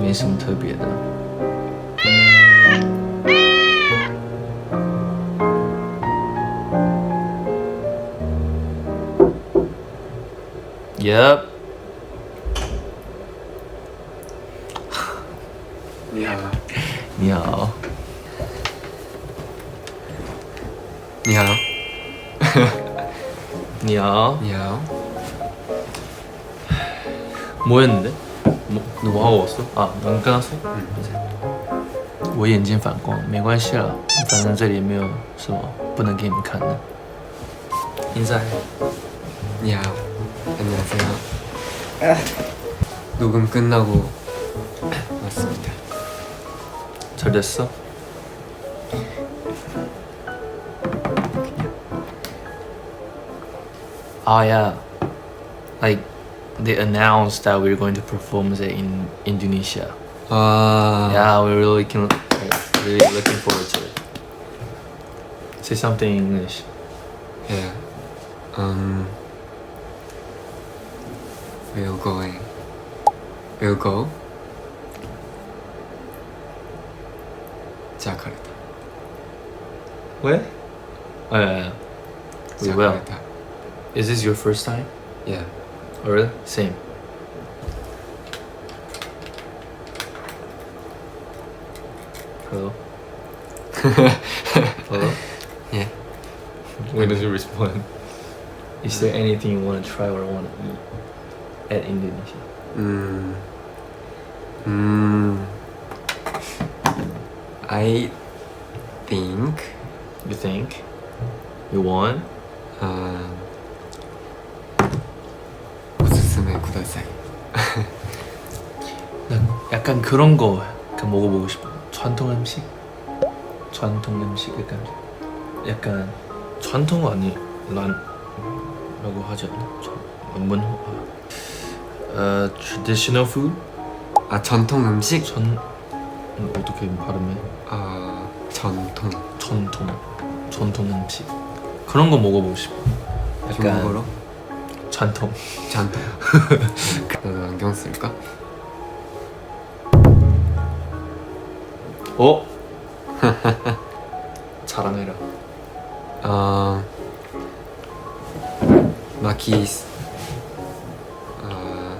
没什么特别的。Yep， 뭐였는데? 뭐 누구 하고 왔어? 아, 안 끝났어? 我眼睛反光，没关系啦，反正这里没有什么不能给你们看的。 인사해. 니好. 안녕하세요. 녹음 끝나고 왔습니다. 잘 됐어? Ah yeah, like they announced that we are going to perform it in Indonesia. Uh, yeah, we really can. really looking forward to it. Say something in English. Yeah. Um. We'll going. We'll go. Jakarta. Where? Oh, yeah. we Jakarta. will. Is this your first time? Yeah. Oh, really? Same. Hello. Hello. Yeah. When does he respond? Is there anything you want to try or want to eat at Indonesia? Mm. Mm. I think. You think? You want? Uh, 초등생. 난 약간 그런 거 약간 먹어보고 싶어. 전통 음식? 전통 음식 약간 약간 전통 아니 난라고 하지 않나? 전문 어 traditional food 아 전통 음식? 전 음, 어떻게 발음해? 아 전통 전통 전통 음식 그런 거 먹어보고 싶어. 약간 중국어로? 전통. 전통. 나도 안경 쓸까? 어? 자랑해라. 아, 마키's 아,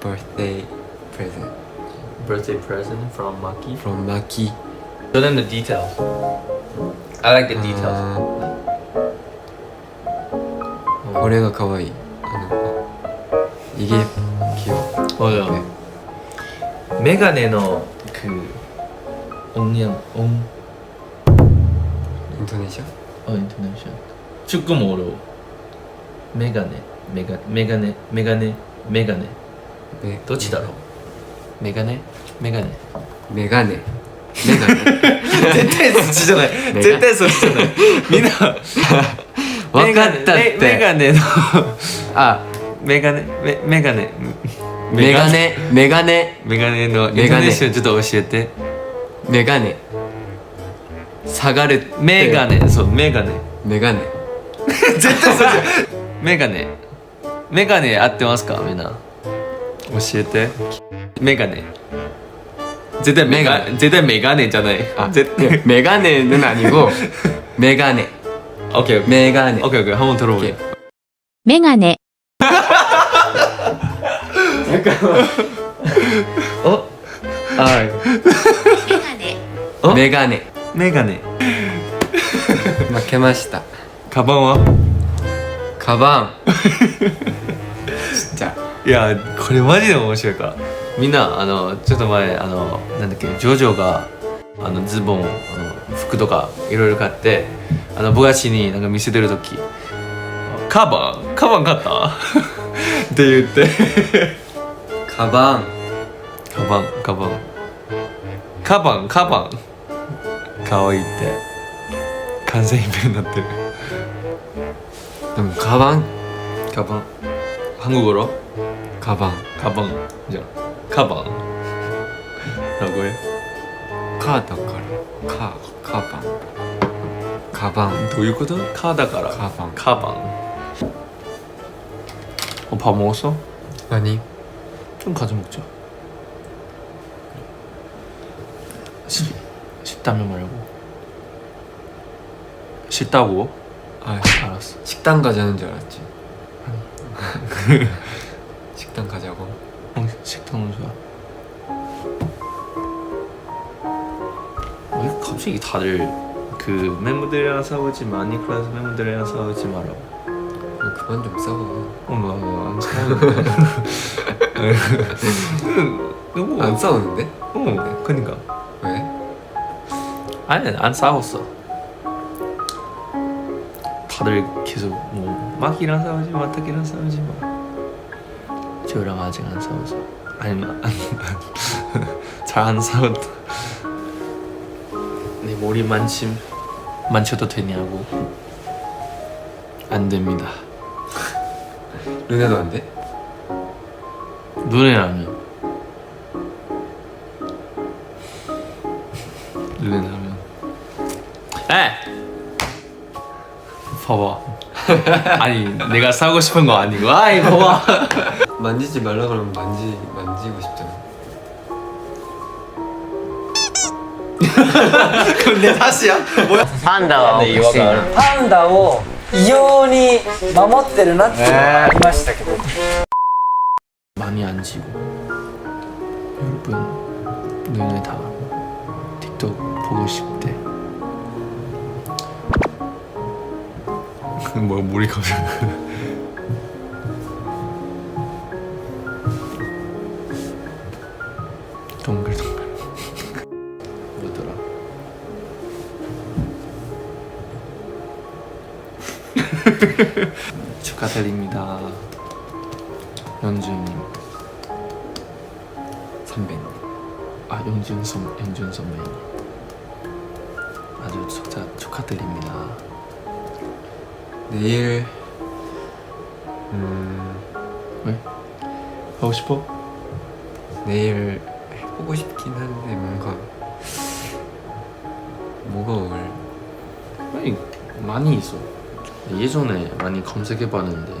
birthday present Birthday present from Maki. from Maki. Show them the details. I like the details. 아, 고래가 가와이. 아, 이게 귀여워. 맞아. 네. 메가네의 그 옹냥 옹 인도네시아? 어 인터내셔널 조금 어려워. 메가네 메가 메가네 메가네 메가네 네. どっちだろうメガネメガネ 메가네. 메가네. 絶対そっちじゃないメガ絶対そっちじゃないみんな 分かったって。メガネの。あ。メガネメメガネ。メガネ。メガネ。メガネのメガネ。ちょっと教えて。メガネ。下がるメガネ。そうメガネ。メガネ。絶対そうじゃん。メガネ。メガネ合ってますか？みんな。教えて。メガネ。絶対メガネ。絶対メガネじゃない。あ絶対。メガネの何を？メガネ。 오케이 오케이 메가네. 오케이 오케이 한번 들어보게 오케이. メガネ、 어? 아 メガネ、 어? 메가네. 메가네 負けました。 가방와 가방. 진짜. いやこれマジで面白いからみんなあのちょっと前あのなんだっけジョジョがあのズボンあの服とかいろいろ買って あの、ブガチになんか見せてる時。カバンカバン買った？って言って。カバン。カバンカバン。カバンカバン。可愛いって。完全イベになってる。でもカバン？カバン。韓国語カバン。カバン。じゃカバン。ラゴエカだから。カカバン。カバン 도유코도 카だから 가방 가방 어, 밥 먹었어? 아니 좀 가져 먹자 싫, 싫다면 말고 싫다고? 아 알았어 식당 가자는 줄 알았지 식당 가자고 어, 식당은 좋아 왜 갑자기 다들 그 멤버들이랑 싸우지 마 아니 클래스 멤버들이랑 싸우지 마라고. 너 그만 좀 싸워. 어, 나안 싸우는데. 너무 안 싸우는데? 어 그니까. 왜? 아니 안 싸웠어. 다들 계속 뭐 마키랑 싸우지 마 타키랑 싸우지 마. 저랑 아직 안 싸워서. 아니 잘안 싸웠다. 내 머리 만짐 만져도 되냐고. 안 됩니다. 루네도 안 돼? 눈에라면 눈에라면 에! 봐봐. 아니 내가 사고 싶은 거 아니고. 아이 봐봐. 만지지 말라 그러면 만지 만지고 싶잖아 근데 다시야 뭐야 パンダは欲しいなパンダを異様に守ってるなっていうのはありましたけど、 많이 안 지고 여러분 눈에 다 틱톡 보고 싶대 뭐야 물이 갑자 축하드립니다 연주님 선배님 아 영준 선 영준 선배님 아주 축하 축하드립니다. 내일 음 왜? 하고 싶어? 내일 해보고 싶긴 한데 뭔가 어울 아니 많이 있어. 예전에 많이 검색해봤는데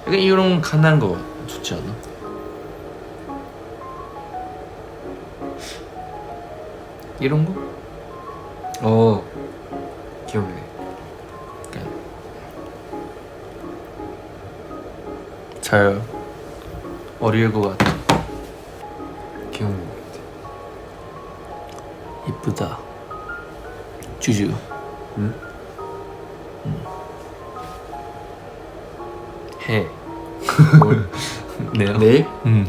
약간 이런 간단한 거 좋지 않아? 이런 거? 어 약간 잘 어릴 것 같아. 같아 이쁘다. 주주. 내요? 내일? 음.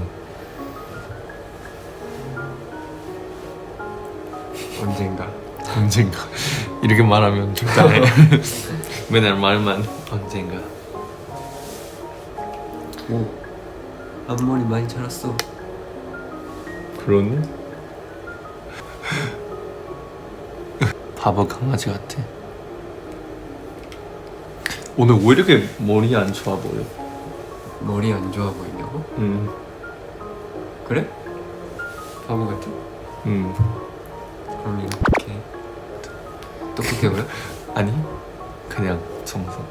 언젠가 언젠가 이렇게 말하면 적당해. 맨날 말만 언젠가. 오 앞머리 많이 자랐어 그러네. 바보 강아지 같아. 오늘 왜 이렇게 머리 안 좋아 보여? 머리 안 좋아 보이냐고? 음, 그래? 바보 같아? 음. 그럼 이렇게 똑똑해 보여? 아니, 그냥 청소.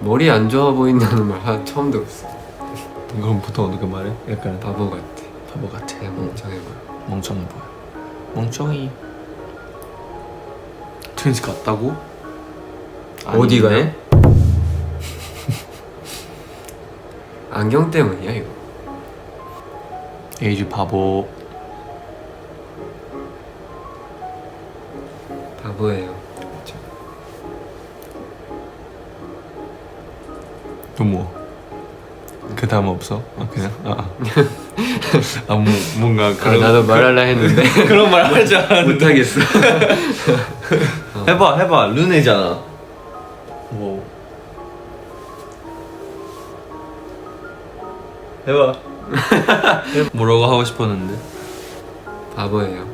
머리 안 좋아 보인다는 말 하- 처음 들었어 그럼 보통 어떻게 말해? 약간 바보 같아 바보 같아. 그냥 응. 멍청해 보여 멍청해 보여. 멍청이. 트윈스 같다고? 어디가요? 아닌데? 안경 때문이야 이거 에이즈 바보. 바보예요 그쵸? 또 뭐? 그 다음 없어? 아 그냥 아, 아. 아 뭐, 뭔가 아, 그런 나도 말하려 했는데 그런 말 하지 않았는데 못하겠어 해봐 해봐 르네잖아 해봐. 뭐라고 하고 싶었는데 바보예요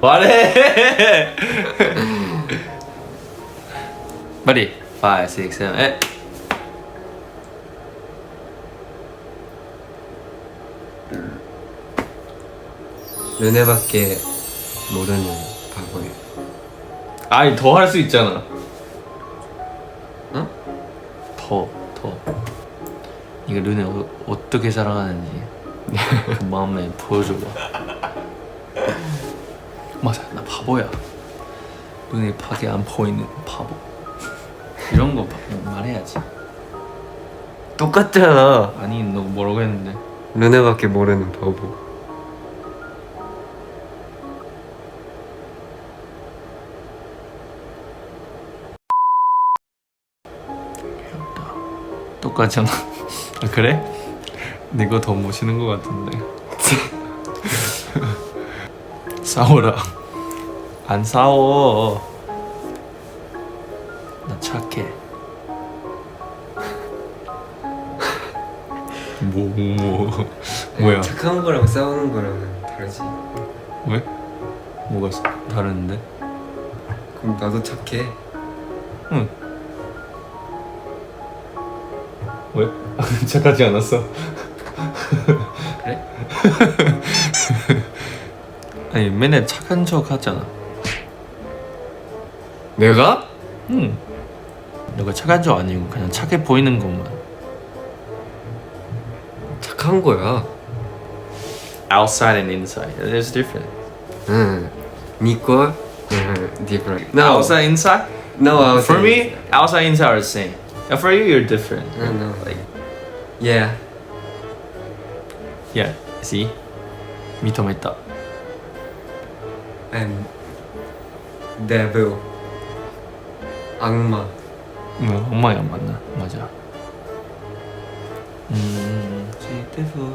말해. 빨리 5, 6, 7, 8 연애밖에 모르는 바보예요 아니 더 할 수 있잖아. 이거 르네 어, 어떻게 사랑하는지 그 마음에 보여줘봐 맞아. 나 바보야. 눈에 밖에 안 보이는 바보. 이런 거 바- 말해야지. 똑같잖아. 아니 너 뭐라고 했는데? 너네밖에 모르는 바보. 똑같잖아 아, 그래? 내가 더 멋있는 거 같은데 싸워라 안 싸워 나 착해 뭐, 뭐 뭐야 착한 거랑 싸우는 거랑은 다르지. 왜? 뭐가 스- 다른데? 그럼 나도 착해. 응 왜? 착하지 않았어 그래? 아니 맨날 착한 척 하잖아 내가? 응 너가 착한 척 아니고 그냥 착해 보이는 것만 착한 거야. outside and inside there's different 응. 니꺼? 응. different. No. outside inside No. outside. for me outside inside are the same and for you you're different No, no. like Yeah. yeah see 認めた I'm devil. 악마. 응 엄마야 맞나 맞아 음 beautiful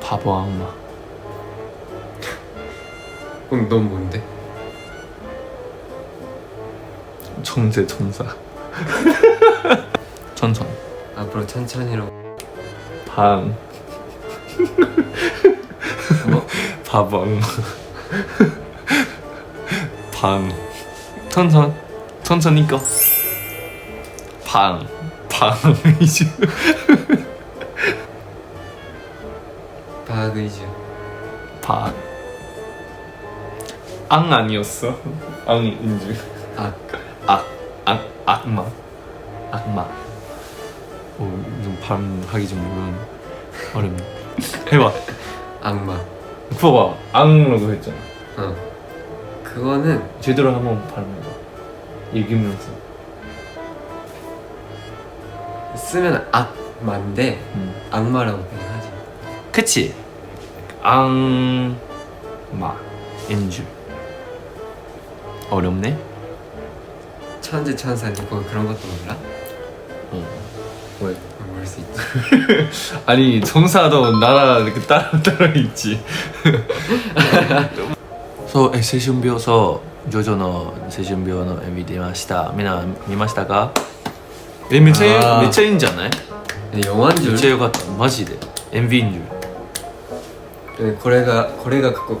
바보 악마 그럼 넌 뭔데? 천재 천사 천천 앞으로 천천히로. 방 악마 방 천천 천천히 꺼 방 방 이제 바그이즈. 방. 앙 아니었어? 앙인 줄. 악. 악, 악, 발음하기 좀 어려운. 어렵네. 해봐. 악마. 봐봐. 앙라고 했잖아. 어. 그거는 제대로 한번 발음해봐. 읽으면서. 쓰면 악마인데 음. 악마라고 그냥 하지. 그치? 앙마. 인 줄. 어렵네? 천재 천사 니꺼 그런 것도 몰라? 어. 왜? 어, 모를 수 있지. 아니 정사도 나라 이렇게 따라 따라 있지. そうえ青春病そうジョジョの青春病の MV 出ましたみんな見ましたかえめっちゃあーめっちゃいいんじゃない 네, 영화인 め 줄. っちゃよかったマジで MV인 줄 네, 고래가 고래가 갖고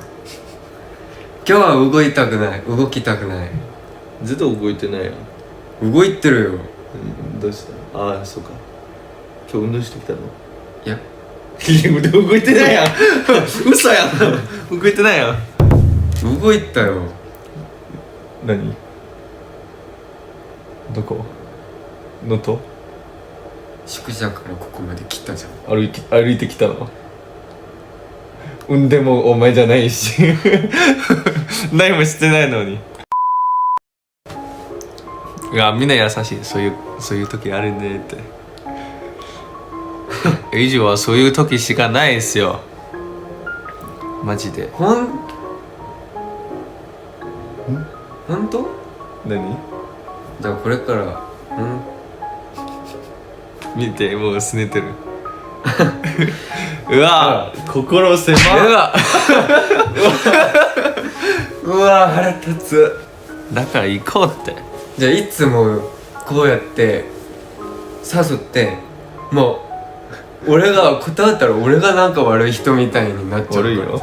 今日は動いたくない。動きたくない。ずっと動いてないよ、動いてるよ。うん、どうした？ああそうか。今日運動してきたの？いや。いや腕動いてないやん。嘘やん。動いてないやん。動いたよ。何？どこ？のと宿舎からここまで来たじゃん。歩いて歩いてきたの？産んでもお前じゃないし。何もしてないのに。いやみんな優しい。そういうそういう時あるねって。以上はそういう時しかないですよ。マジで。ほん？本当？何？じゃあこれからうん？見てもうすねてる うわ。心狭。うわ。うわ腹立つ。だから行こうって。じゃあいつもこうやって誘ってもう俺が断ったら俺がなんか悪い人みたいになっちゃうから。悪いよ。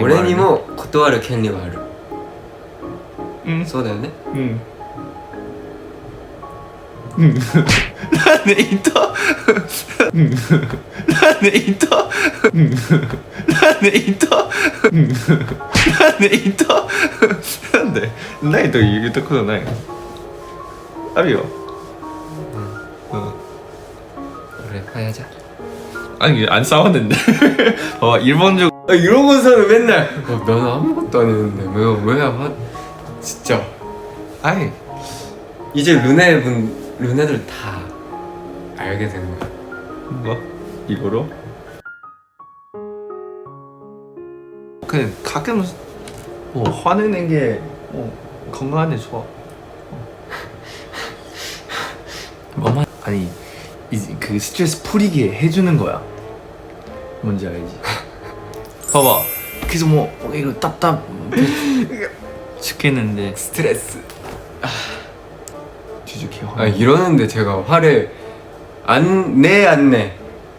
俺にも断る権利はある。うん。そうだよね。うん うんなんで糸うんなんで糸うんなんで糸うんなんで糸なんでないと言うたことないのあるようん俺早じゃ 아니 안 싸웠는데 봐봐 일본적 아, 이런 거 사는 맨날 어, 나는 아무것도 안 했는데 왜, 왜 화... 진짜 아이 이제 르네 분 르네들 다 알게 된 거야. 뭐? 이거로? 그냥 가끔 뭐 화내는 게 뭐, 건강한데 좋아. 뭐만 아니 이- 그 스트레스 풀리게 해주는 거야. 뭔지 알지? 봐봐. 그래서 뭐 어, 이거 답답 죽겠는데. 스트레스 주죽해 아 이러는데 제가 화를 안내 안내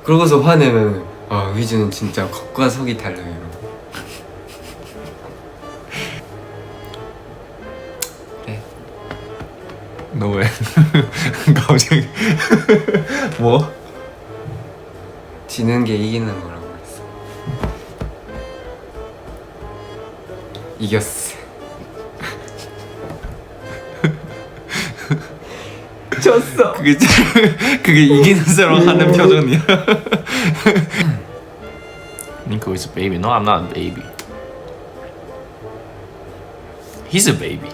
그러고서 화내면 아 위즈는 진짜 겉과 속이 달라요. 그래 너 왜? 갑자기 뭐? 지는 게 이기는 거라고 그랬어 이겼어 졌어 그게 그게 이기는 사람 하는 표정이야. Nico is a baby. No, I'm not a baby. He's a baby.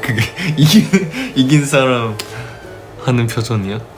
그게 이긴 이긴 사람 하는 표정이야?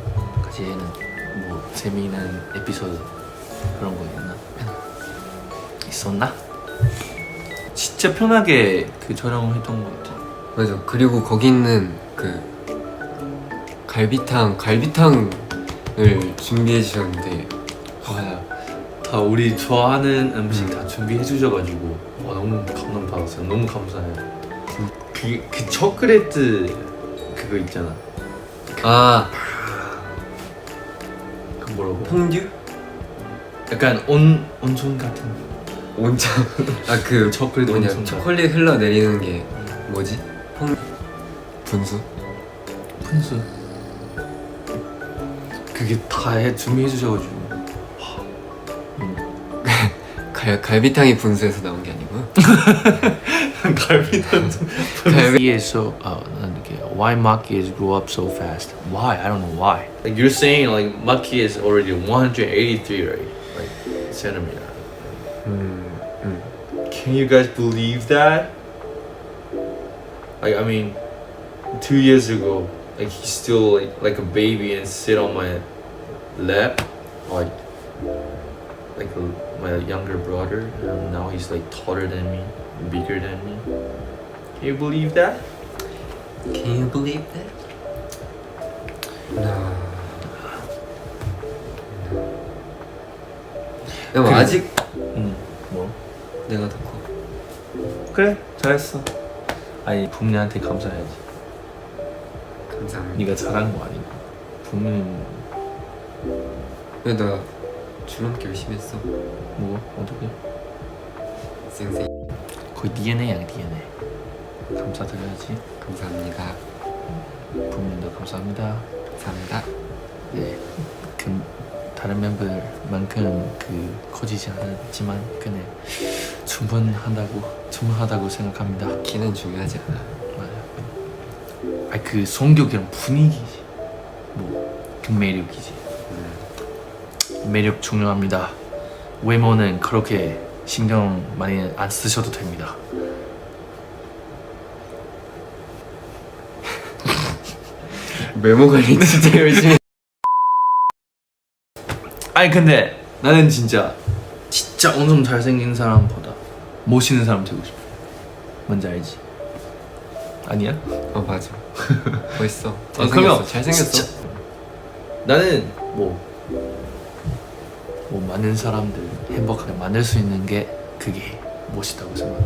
재미있는 에피소드 그런 거 있나? 있었나? 진짜 편하게 그 촬영했던 것 같아 맞아. 그리고 거기 있는 그 갈비탕 갈비탕을 준비해 주셨는데. 맞아. 다 우리 좋아하는 음식 다 준비해 주셔가지고. 와 너무 감동 받았어요. 너무 감사해요. 그, 그 초콜릿 그거 있잖아. 아. 그 뭐라고 퐁듀? 약간 온 온천 같은. 온천? 아 그 초콜릿 뭐냐 온천. 초콜릿 흘러내리는 게 뭐지? 퐁 분수? 분수. 그게 다 해, 준비해 주셔가지고. 갈, 갈비탕이 분수에서 나온 게 아니고요 갈비탕 갈비 uh, 이렇게 why Maki is grew up so fast why I don't know why like you're saying like Maki is already 183 right like centimeter 음, 음. Can you guys believe that? Like I mean, two years ago, like he's still like, like a baby and sit on my lap, like like a, my younger brother, and now he's like taller than me, bigger than me. Can you believe that? Can you believe that? でも 아직 응. 뭐? 내가 더 커. 그래 잘했어. 아니 부모님한테 감사해야지. 감사합니다. 네가 잘한 거 아니고 부모님 왜나 줄넘기 열심히 했어. 뭐 어떻게? 쌩쌩. 거의 DNA야 DNA. 감사드려야지. 감사합니다. 부모님도 감사합니다. 감사합니다. 네. 그 다른 멤버들만큼 그 커지지 않았지만 그냥 충분한다고 충분하다고 생각합니다. 키는 중요하지 않아. 맞아요. 아니 그 성격이랑 분위기지. 뭐 그 매력이지. 매력 중요합니다. 외모는 그렇게 신경 많이 안 쓰셔도 됩니다. 메모 관리 진짜 열심히. 아니 근데 나는 진짜 진짜 엄청 잘생긴 사람보다 멋있는 사람 되고 싶어. 뭔지 알지? 아니야? 어 맞아. 멋있어. 아, 잘생겼어. 잘생겼어. 진짜 나는 뭐, 뭐 많은 사람들 행복하게 만들 수 있는 게 그게 멋있다고 생각해.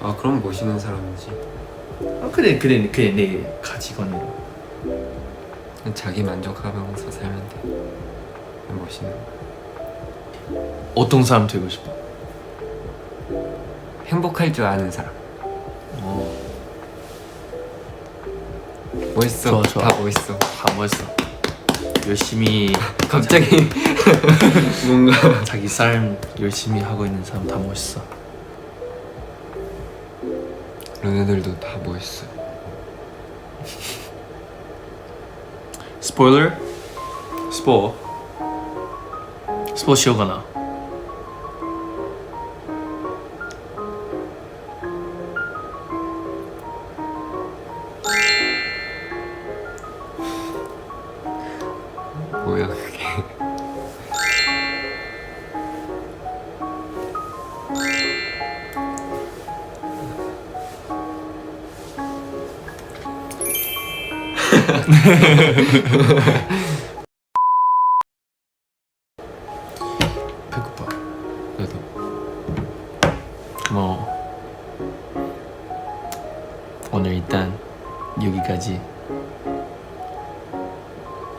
아 그럼 멋있는 사람이지. 아 그래 그래 그래 내 가치관으로. 자기 만족하면서 살면 돼. 멋있는. 거. 어떤 사람 되고 싶어? 행복할 줄 아는 사람. 어, 멋있어. 좋아, 좋아. 다 멋있어. 다 멋있어. 열심히 갑자기 뭔가 자기 삶 열심히 하고 있는 사람 다 멋있어. 너네들도 다 멋있어. Spoiler? Spoil? Spoil しようかな。배고파. 나도. 뭐 오늘 일단 여기까지.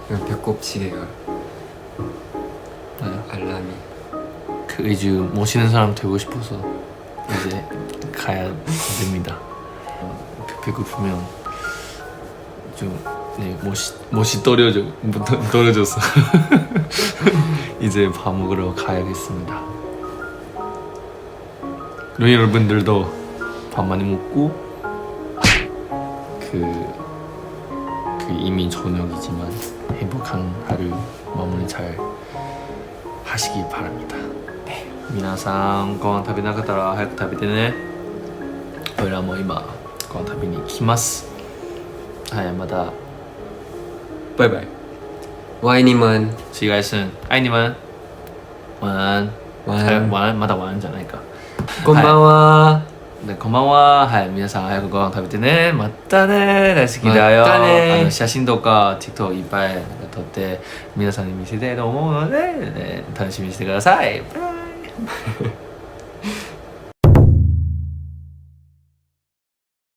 그냥 배꼽시계가 맞아. 알람이. 그 의주 멋있는 사람 되고 싶어서 이제 가야 됩니다. 어, 그 배고프면 좀 네, 멋이 멋이 떨어져 떨- 떨어졌어. 이제 밥 먹으러 가야겠습니다. 그럼 여러분들도 밥 많이 먹고 그, 그 이미 저녁이지만 행복한 하루 마무리 잘 하시기 바랍니다. 네. 皆さんご飯食べなかったら早く食べてね。俺らも今ご飯食べに行きます。 嗨，马达，拜拜，我爱你们，See you guys soon，爱你们，晚安，晚安，はい晚安、まだ晚安じゃないか。こんばんは。でこんばんは。はい、皆さん早くご飯食べてね。またね。大好きだよ。またねあの写真とか TikTok いっぱい撮って皆さんに見せたいと思うので、ね、楽しみにしてください。バイバイ。